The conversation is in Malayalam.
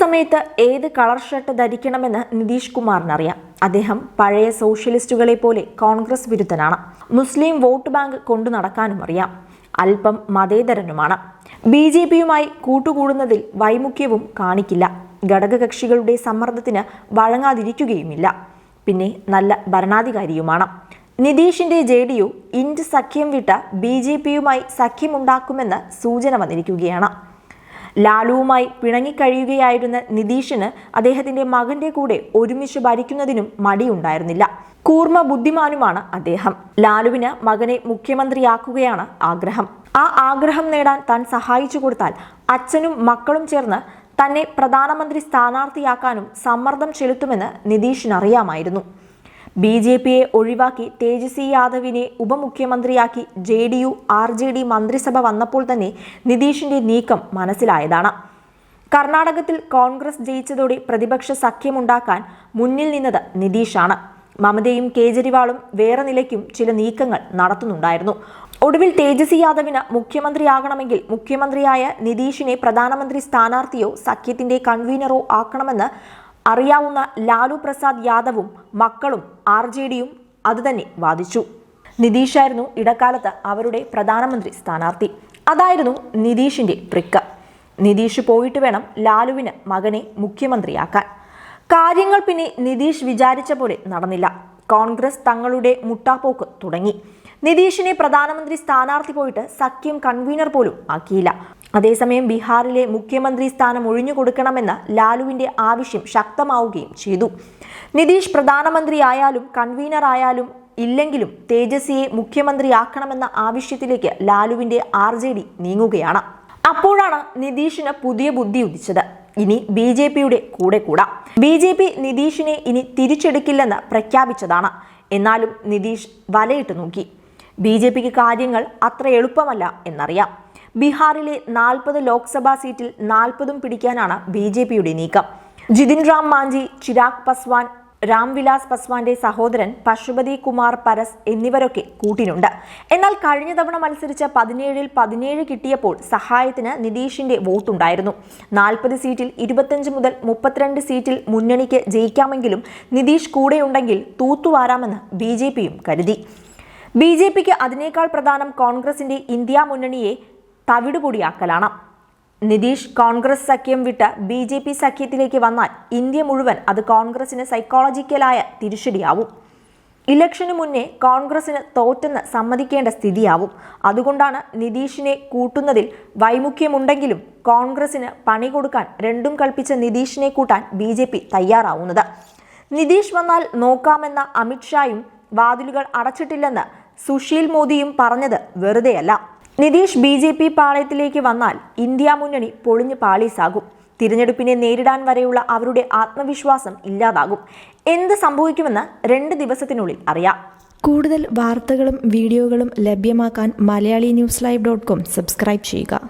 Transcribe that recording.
സമയത്ത് ഏത് കളർ ഷർട്ട് ധരിക്കണമെന്ന് നിതീഷ് കുമാറിനറിയാം. അദ്ദേഹം പഴയ സോഷ്യലിസ്റ്റുകളെ പോലെ കോൺഗ്രസ് വിരുദ്ധനാണ്. മുസ്ലിം വോട്ട് ബാങ്ക് കൊണ്ടു നടക്കാനും അറിയാം. അല്പം മതേതരനുമാണ്. ബി ജെ പിയുമായി കൂട്ടുകൂടുന്നതിൽ വൈമുഖ്യവും കാണിക്കില്ല. ഘടകകക്ഷികളുടെ സമ്മർദ്ദത്തിന് വഴങ്ങാതിരിക്കുകയുമില്ല. പിന്നെ നല്ല ഭരണാധികാരിയുമാണ്. നിതീഷിന്റെ ജെ ഡി യു ഇൻഡ് സഖ്യം വിട്ട ബി ജെ പിയുമായി സഖ്യമുണ്ടാക്കുമെന്ന് സൂചന വന്നിരിക്കുകയാണ്. ലാലുവുമായി പിണങ്ങിക്കഴിയുകയായിരുന്ന നിതീഷിന് അദ്ദേഹത്തിന്റെ മകന്റെ കൂടെ ഒരുമിച്ച് ഭരിക്കുന്നതിനും മടിയുണ്ടായിരുന്നില്ല. കൂർമ്മ ബുദ്ധിമാനുമാണ് അദ്ദേഹം. ലാലുവിന് മകനെ മുഖ്യമന്ത്രിയാക്കുകയാണ് ആഗ്രഹം. ആ ആഗ്രഹം നേടാൻ താൻ സഹായിച്ചു കൊടുത്താൽ അച്ഛനും മക്കളും ചേർന്ന് തന്നെ പ്രധാനമന്ത്രി സ്ഥാനാർത്ഥിയാക്കാനും സമ്മർദ്ദം ചെലുത്തുമെന്ന് നിതീഷിന് അറിയാമായിരുന്നു ബി ജെ പിയെ ഒഴിവാക്കി തേജസ്വി യാദവിനെ ഉപമുഖ്യമന്ത്രിയാക്കി J D U R J D മന്ത്രിസഭ വന്നപ്പോൾ തന്നെ നിതീഷിന്റെ നീക്കം മനസ്സിലായതാണ്. കർണാടകത്തിൽ കോൺഗ്രസ് ജയിച്ചതോടെ പ്രതിപക്ഷ സഖ്യമുണ്ടാക്കാൻ മുന്നിൽ നിന്നത് നിതീഷാണ്. മമതയും കേജ്രിവാളും വേറെ നിലയ്ക്കും ചില നീക്കങ്ങൾ നടത്തുന്നുണ്ടായിരുന്നു. ഒടുവിൽ തേജസ്വി യാദവിന് മുഖ്യമന്ത്രിയാകണമെങ്കിൽ മുഖ്യമന്ത്രിയായ നിതീഷിനെ പ്രധാനമന്ത്രി സ്ഥാനാർത്ഥിയോ സഖ്യത്തിന്റെ കൺവീനറോ ആക്കണമെന്ന് അറിയാവുന്ന ലാലു പ്രസാദ് യാദവും മക്കളും ആർ ജെ ഡിയും അതുതന്നെ വാദിച്ചു. നിതീഷായിരുന്നു ഇടക്കാലത്ത് അവരുടെ പ്രധാനമന്ത്രി സ്ഥാനാർത്ഥി. അതായിരുന്നു നിതീഷിന്റെ ട്രിക്ക് നിതീഷ് പോയിട്ട് വേണം ലാലുവിന് മകനെ മുഖ്യമന്ത്രിയാക്കാൻ. കാര്യങ്ങൾ പിന്നെ നിതീഷ് വിചാരിച്ച പോലെ നടന്നില്ല. കോൺഗ്രസ് തങ്ങളുടെ മുട്ടാപ്പോക്ക് തുടങ്ങി. നിതീഷിനെ പ്രധാനമന്ത്രി സ്ഥാനാർത്ഥി പോയിട്ട് സഖ്യം കൺവീനർ പോലും ആക്കിയില്ല. അതേസമയം ബീഹാറിലെ മുഖ്യമന്ത്രി സ്ഥാനം ഒഴിഞ്ഞുകൊടുക്കണമെന്ന ലാലുവിന്റെ ആവശ്യം ശക്തമാവുകയും ചെയ്തു. നിതീഷ് പ്രധാനമന്ത്രിയായാലും കൺവീനർ ആയാലും ഇല്ലെങ്കിലും തേജസ്വിയെ മുഖ്യമന്ത്രിയാക്കണമെന്ന ആവശ്യത്തിലേക്ക് ലാലുവിന്റെ ആർ നീങ്ങുകയാണ്. അപ്പോഴാണ് നിതീഷിന് പുതിയ ബുദ്ധി ഉദിച്ചത്. ഇനി ബി ജെ പിയുടെ കൂടെ കൂടാം. ബി ജെ പി നിതീഷിനെ ഇനി തിരിച്ചെടുക്കില്ലെന്ന് പ്രഖ്യാപിച്ചതാണ്. എന്നാലും നിതീഷ് വലയിട്ട് നോക്കി. ബി ജെ പിക്ക് കാര്യങ്ങൾ അത്ര എളുപ്പമല്ല എന്നറിയാം. ബീഹാറിലെ നാൽപ്പത് ലോക്സഭാ സീറ്റിൽ നാൽപ്പതും പിടിക്കാനാണ് ബി ജെ പിയുടെ നീക്കം. ജിതിൻ റാം മാഞ്ചി ചിരാഗ് പസ്വാൻ രാംവിലാസ് പസ്വാന്റെ സഹോദരൻ പശുപതി കുമാർ പരസ് എന്നിവരൊക്കെ കൂട്ടിനുണ്ട്. എന്നാൽ കഴിഞ്ഞ തവണ മത്സരിച്ച പതിനേഴിൽ പതിനേഴ് കിട്ടിയപ്പോൾ സഹായത്തിന് നിതീഷിന്റെ വോട്ടുണ്ടായിരുന്നു. നാൽപ്പത് സീറ്റിൽ ഇരുപത്തഞ്ച് മുതൽ മുപ്പത്തിരണ്ട് സീറ്റിൽ മുന്നണിക്ക് ജയിക്കാമെങ്കിലും നിതീഷ് കൂടെയുണ്ടെങ്കിൽ തൂത്തുവാരാമെന്ന് ബി കരുതി. ബി ജെ പിക്ക് അതിനേക്കാൾ പ്രധാനം കോൺഗ്രസിന്റെ ഇന്ത്യ മുന്നണിയെ തവിടുപൊടിയാക്കലാണ്. നിതീഷ് കോൺഗ്രസ് സഖ്യം വിട്ട് ബി ജെ പി സഖ്യത്തിലേക്ക് വന്നാൽ ഇന്ത്യ മുഴുവൻ അത് കോൺഗ്രസിന് സൈക്കോളജിക്കലായ തിരിച്ചടിയാവും. ഇലക്ഷന് മുന്നേ കോൺഗ്രസിന് തോറ്റെന്ന് സമ്മതിക്കേണ്ട സ്ഥിതിയാവും. അതുകൊണ്ടാണ് നിതീഷിനെ കൂട്ടുന്നതിൽ വൈമുഖ്യമുണ്ടെങ്കിലും കോൺഗ്രസിന് പണി കൊടുക്കാൻ രണ്ടും കൽപ്പിച്ച നിതീഷിനെ കൂട്ടാൻ ബി ജെ പി തയ്യാറാവുന്നത്. നിതീഷ് വന്നാൽ നോക്കാമെന്ന അമിത്ഷായും വാതിലുകൾ അടച്ചിട്ടില്ലെന്ന് സുശീൽ മോദിയും പറഞ്ഞത് വെറുതെയല്ല. നിതീഷ് ബി ജെ പി പാളയത്തിലേക്ക് വന്നാൽ ഇന്ത്യ മുന്നണി പൊളിഞ്ഞ് പാളീസാകും. തിരഞ്ഞെടുപ്പിനെ നേരിടാൻ വരെയുള്ള അവരുടെ ആത്മവിശ്വാസം ഇല്ലാതാകും. എന്ത് സംഭവിക്കുമെന്ന് രണ്ട് ദിവസത്തിനുള്ളിൽ അറിയാം. കൂടുതൽ വാർത്തകളും വീഡിയോകളും ലഭ്യമാക്കാൻ Malayali news live dot com subscribe ചെയ്യുക.